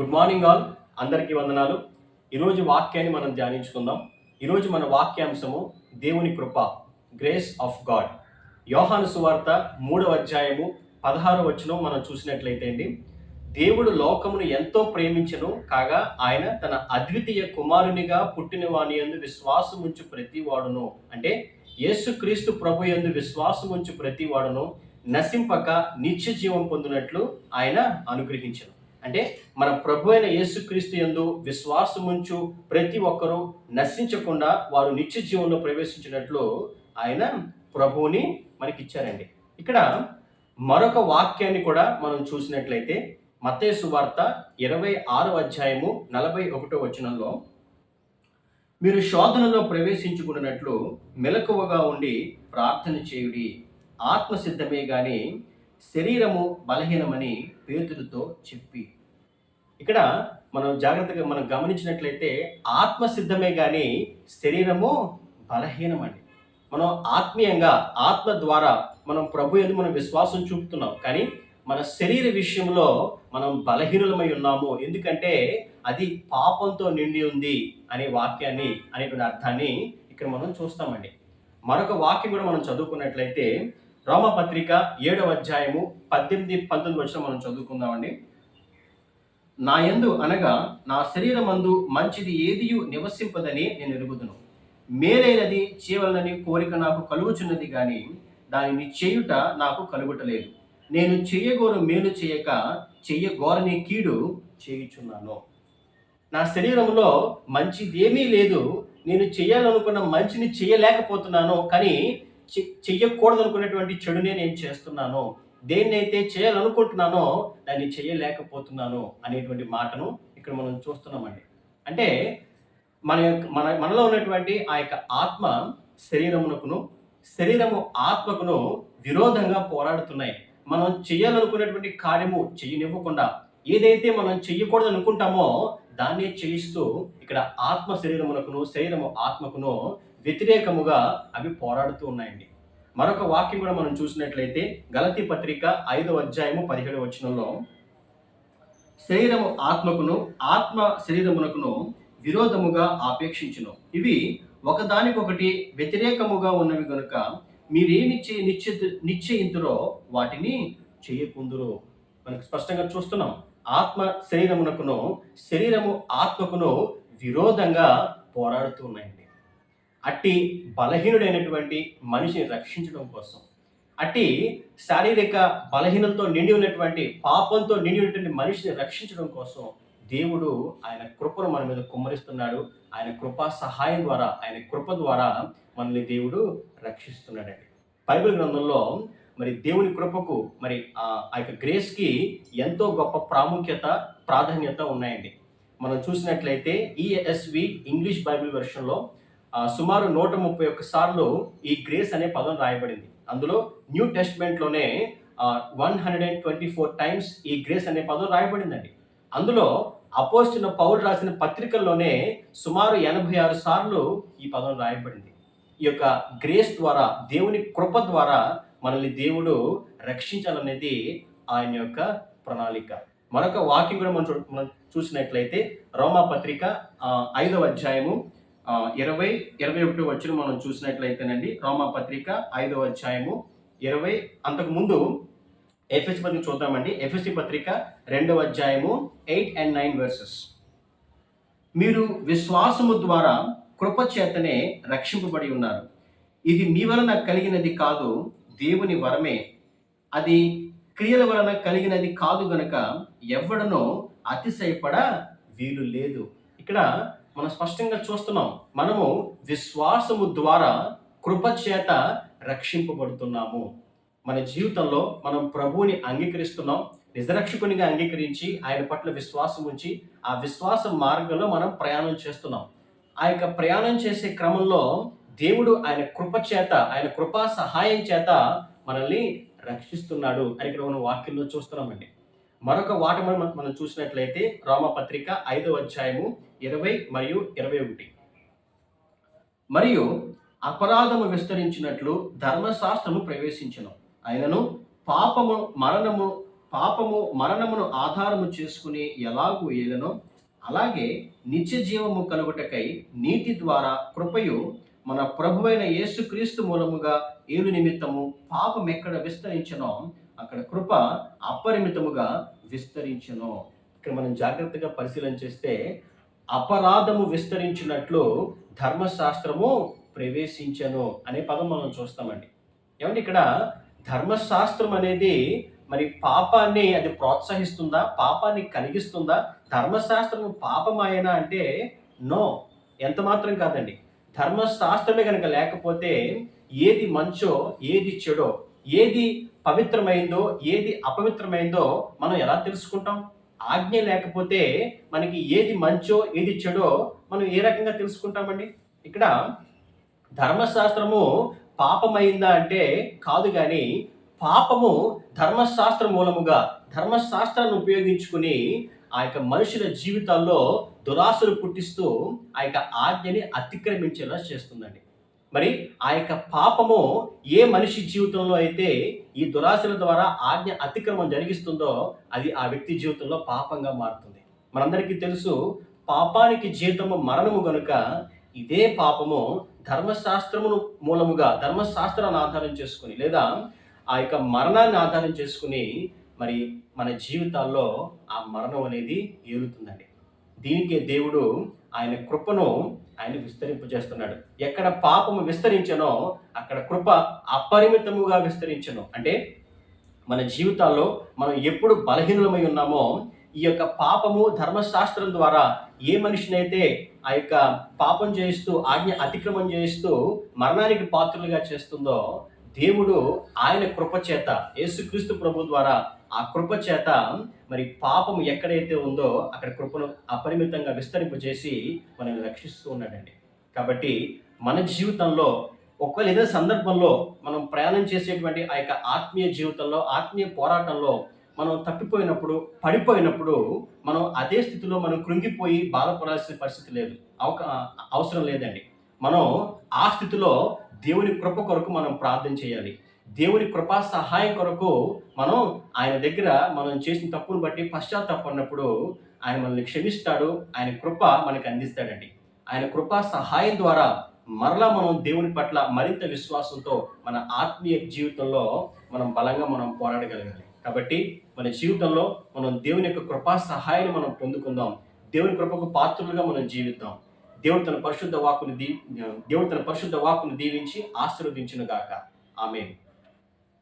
Good morning all అందరికీ వందనాలు. ఈరోజు వాక్యాన్ని మనం ధ్యానించుకుందాం. ఈరోజు మన వాక్యాంశము దేవుని కృప గ్రేస్ ఆఫ్ గాడ్ యోహాను సువార్త మూడవ అధ్యాయము పదహారు వచనం మనం చూసినట్లయితే అండి దేవుడు లోకమును ఎంతో ప్రేమించను కాగా ఆయన తన అద్వితీయ కుమారునిగా పుట్టిన వాని ఎందు విశ్వాసముంచు ప్రతి వాడును అంటే యేసుక్రీస్తు ప్రభు యందు విశ్వాసముంచు ప్రతి వాడును నశింపక నిత్య జీవం పొందినట్లు ఆయన అనుగ్రహించను. అంటే మన ప్రభు అయిన యేసుక్రీస్తు ఎందు విశ్వాసముంచు ప్రతి ఒక్కరూ నశించకుండా వారు నిత్య జీవంలో ప్రవేశించినట్లు ఆయన ప్రభువుని మనకి ఇచ్చారండి ఇక్కడ మరొక వాక్యాన్ని కూడా మనం చూసినట్లయితే మత్తయి సువార్త ఇరవై ఆరో అధ్యాయము నలభై ఒకటో వచనంలో మీరు శోధనలో ప్రవేశించుకున్నట్లు మెలకువగా ఉండి ప్రార్థన చేయుడి. ఆత్మ సిద్ధమే గాని శరీరము బలహీనమని పేతురుతో చెప్పి. ఇక్కడ మనం జాగ్రత్తగా మనం గమనించినట్లయితే ఆత్మ సిద్ధమే కానీ శరీరము బలహీనమండి. మనం ఆత్మీయంగా ఆత్మ ద్వారా మనం ప్రభు ఎందు మనం విశ్వాసం చూపుతున్నాం. కానీ మన శరీర విషయంలో మనం బలహీనులమై ఉన్నాము. ఎందుకంటే అది పాపంతో నిండి ఉంది అనే వాక్యాన్ని అనేటువంటి అర్థాన్ని ఇక్కడ మనం చూస్తామండి. మరొక వాక్యం కూడా మనం చదువుకున్నట్లయితే రోమపత్రిక ఏడవ అధ్యాయము పద్దెనిమిది పంతొమ్మిది వచ్చిన మనం చదువుకుందామండి. నా యందు అనగా నా శరీరమందు మంచిది ఏదియు నివసింపదని నేను ఎరుగుదును. మేలైనది చేయవలనని కోరిక నాకు కలుగుచున్నది కానీ దానిని చేయుట నాకు కలుగుటలేదు. నేను చెయ్యగోరు మేలు చేయక చెయ్యగోరని కీడు చేయుచున్నాను. నా శరీరంలో మంచిదేమీ లేదు. నేను చేయాలనుకున్న మంచిని చేయలేకపోతున్నాను. కానీ చె- చెయ్యకూడదు అనుకున్నటువంటి చెడునే నేను చేస్తున్నాను. దేన్నైతే చేయాలనుకుంటున్నానో దాన్ని చేయలేకపోతున్నాను అనేటువంటి మాటను ఇక్కడ మనం చూస్తున్నామండి. అంటే మన యొక్క మన మనలో ఉన్నటువంటి ఆ యొక్క ఆత్మ శరీరమునకును శరీరము ఆత్మకును విరోధంగా పోరాడుతున్నాయి. మనం చేయాలనుకున్నటువంటి కార్యము చేయనివ్వకుండా ఏదైతే మనం చెయ్యకూడదు అనుకుంటామో దాన్నే చేయిస్తూ ఇక్కడ ఆత్మ శరీరమునకును శరీరము ఆత్మకును వ్యతిరేకముగా అవి పోరాడుతూ ఉన్నాయండి. మరొక వాక్యం కూడా మనం చూసినట్లయితే గలతి పత్రిక ఐదవ అధ్యాయము పదిహేడు వచనంలో శరీరము ఆత్మకును ఆత్మ శరీరమునకును విరోధముగా ఆపేక్షించును. ఇవి ఒకదానికొకటి వ్యతిరేకముగా ఉన్నవి కనుక మీరేమి నిశ్చయ నిశ్చయింతురో వాటిని చేయకుందురు. మనకు స్పష్టంగా చూస్తున్నాం. ఆత్మ శరీరమునకును శరీరము ఆత్మకును విరోధంగా పోరాడుతున్నాయి అట్టి బలహీనుడైనటువంటి మనిషిని రక్షించడం కోసం. అట్టి శారీరక బలహీనతతో నిండి ఉన్నటువంటి పాపంతో నిండి ఉన్నటువంటి మనిషిని రక్షించడం కోసం దేవుడు ఆయన కృపను మన మీద కుమ్మరిస్తున్నాడు. ఆయన కృపా సహాయం ద్వారా ఆయన కృప ద్వారా మనల్ని దేవుడు రక్షిస్తున్నాడండి. బైబిల్ గ్రంథంలో మరి దేవుని కృపకు మరి ఆ ఆ యొక్క గ్రేస్కి ఎంతో గొప్ప ప్రాముఖ్యత ప్రాధాన్యత ఉన్నాయండి. మనం చూసినట్లయితే ఈఎస్వి ఇంగ్లీష్ బైబిల్ వెర్షన్లో సుమారు నూట ముప్పై ఒక్క సార్లు ఈ గ్రేస్ అనే పదం రాయబడింది. అందులో new టెస్ట్మెంట్లోనే one hundred and twenty four times ఈ గ్రేస్ అనే పదం రాయబడిందండి. అందులో అపోస్టిన పౌలు రాసిన పత్రికల్లోనే సుమారు ఎనభై ఆరు సార్లు ఈ పదం రాయబడింది. ఈ యొక్క గ్రేస్ ద్వారా దేవుని కృప ద్వారా మనల్ని దేవుడు రక్షించాలనేది ఆయన యొక్క ప్రణాళిక. మరొక వాక్యం కూడా మనం చూ- మనం చూసినట్లయితే రోమా పత్రిక ఐదవ అధ్యాయము ఇరవై ఇరవై ఒకటి వచ్చిన మనం చూసినట్లయితేనండి రోమా పత్రిక ఐదవ అధ్యాయము ఇరవై అంతకుముందు ఎఫ్ఎస్సి పత్రిక చూద్దామండి. ఎఫ్ఎస్సి పత్రిక రెండవ అధ్యాయము ఎయిట్ అండ్ నైన్ వర్సెస్. మీరు విశ్వాసము ద్వారా కృపచేతనే రక్షింపబడి ఉన్నారు. ఇది మీ వలన కలిగినది కాదు దేవుని వరమే. అది క్రియల వలన కలిగినది కాదు గనక ఎవడనో అతిశయపడ వీలు లేదు. ఇక్కడ మనం స్పష్టంగా చూస్తున్నాం. మనము విశ్వాసము ద్వారా కృప చేత రక్షింపబడుతున్నాము. మన జీవితంలో మనం ప్రభువుని అంగీకరిస్తున్నాం. నిజరక్షకునిగా అంగీకరించి ఆయన పట్ల విశ్వాసం ఉంచి ఆ విశ్వాస మార్గంలో మనం ప్రయాణం చేస్తున్నాం. ఆ యొక్క ప్రయాణం చేసే క్రమంలో దేవుడు ఆయన కృప చేత ఆయన కృపా సహాయం చేత మనల్ని రక్షిస్తున్నాడు అని ఇక్కడ మనం వాక్యంలో చూస్తున్నామండి. మరొక వాటమని మనం మనం చూసినట్లయితే రామపత్రిక ఐదవ అధ్యాయము ఇరవై మరియు ఇరవై ఒకటి. మరియు అపరాధము విస్తరించినట్లు ధర్మశాస్త్రము ప్రవేశించను. అయినను పాపము మరణము పాపము మరణమును ఆధారము చేసుకుని ఎలాగూ ఏలనో అలాగే నిత్య జీవము కలుగుటకై నీతి ద్వారా కృపయు మన ప్రభువైన యేసుక్రీస్తు మూలముగా ఏలు నిమిత్తము పాపం ఎక్కడ విస్తరించనో అక్కడ కృప అపరిమితముగా విస్తరించను. ఇక్కడ మనం జాగ్రత్తగా పరిశీలన చేస్తే అపరాధము విస్తరించినట్లు ధర్మశాస్త్రము ప్రవేశించను అనే పదం మనం చూస్తామండి. ఏమంటే ఇక్కడ ధర్మశాస్త్రం అనేది మరి పాపాన్ని అది ప్రోత్సహిస్తుందా? పాపాన్ని కలిగిస్తుందా? ధర్మశాస్త్రం పాపమాయనా అంటే నో. ఎంత మాత్రం కాదండి. ధర్మశాస్త్రమే కనుక లేకపోతే ఏది మంచో ఏది చెడో ఏది పవిత్రమైందో ఏది అపవిత్రమైందో మనం ఎలా తెలుసుకుంటాం? ఆజ్ఞ లేకపోతే మనకి ఏది మంచో ఏది చెడో మనం ఏ రకంగా తెలుసుకుంటామండి? ఇక్కడ ధర్మశాస్త్రము పాపమైందా అంటే కాదు కానీ పాపము ధర్మశాస్త్ర మూలముగా ధర్మశాస్త్రాన్ని ఉపయోగించుకుని ఆ యొక్క మనుషుల జీవితాల్లో దురాశలు పుట్టిస్తూ ఆ యొక్క ఆజ్ఞని అతిక్రమించేలా చేస్తుందండి. మరి ఆ యొక్క పాపము ఏ మనిషి జీవితంలో అయితే ఈ దురాశల ద్వారా ఆజ్ఞ అతిక్రమం జరిగిస్తుందో అది ఆ వ్యక్తి జీవితంలో పాపంగా మారుతుంది. మనందరికీ తెలుసు పాపానికి జీతము మరణము గనుక ఇదే పాపము ధర్మశాస్త్రమును మూలముగా ధర్మశాస్త్రాన్ని ఆధారం చేసుకుని లేదా ఆ యొక్క మరణాన్ని ఆధారం చేసుకుని మరి మన జీవితాల్లో ఆ మరణం అనేది ఏలుతుందండి. దీనికే దేవుడు ఆయన కృపను ఆయన విస్తరింపజేస్తున్నాడు. ఎక్కడ పాపము విస్తరించనో అక్కడ కృప అపరిమితముగా విస్తరించను. అంటే మన జీవితాల్లో మనం ఎప్పుడు బలహీనమై ఉన్నామో ఈ యొక్క పాపము ధర్మశాస్త్రం ద్వారా ఏ మనిషినైతే ఆ యొక్క పాపం చేయిస్తూ ఆజ్ఞ అతిక్రమం చేయిస్తూ మరణానికి పాత్రలుగా చేస్తుందో దేవుడు ఆయన కృపచేత యేసుక్రీస్తు ప్రభు ద్వారా ఆ కృపచేత మరి పాపం ఎక్కడైతే ఉందో అక్కడ కృపను అపరిమితంగా విస్తరింపజేసి మనల్ని రక్షిస్తూ ఉన్నాడండి. కాబట్టి మన జీవితంలో ఒకవేళ ఏదైనా సందర్భంలో మనం ప్రయాణం చేసేటువంటి ఆ యొక్క ఆత్మీయ జీవితంలో ఆత్మీయ పోరాటంలో మనం తప్పిపోయినప్పుడు పడిపోయినప్పుడు మనం అదే స్థితిలో మనం కృంగిపోయి బాధపడాల్సిన పరిస్థితి లేదు. అవక అవసరం లేదండి. మనం ఆ స్థితిలో దేవుని కృప కొరకు మనం ప్రార్థన చేయాలి. దేవుని కృపా సహాయం కొరకు మనం ఆయన దగ్గర మనం చేసిన తప్పును బట్టి పశ్చాత్తాపడినప్పుడు ఆయన మనల్ని క్షమిస్తాడు ఆయన కృప మనకి అందిస్తాడండి. ఆయన కృపా సహాయం ద్వారా మరలా మనం దేవుని పట్ల మరింత విశ్వాసంతో మన ఆత్మీయ జీవితంలో మనం బలంగా మనం పోరాడగలగాలి. కాబట్టి మన జీవితంలో మనం దేవుని యొక్క కృపా సహాయాన్ని మనం పొందుకుందాం. దేవుని కృపకు పాత్రులుగా మనం జీవిద్దాం. దేవుడు తన పరిశుద్ధ వాక్కును దీ దేవుడు తన పరిశుద్ధ వాక్కును దీవించి ఆశీర్వదించును గాక ఆమె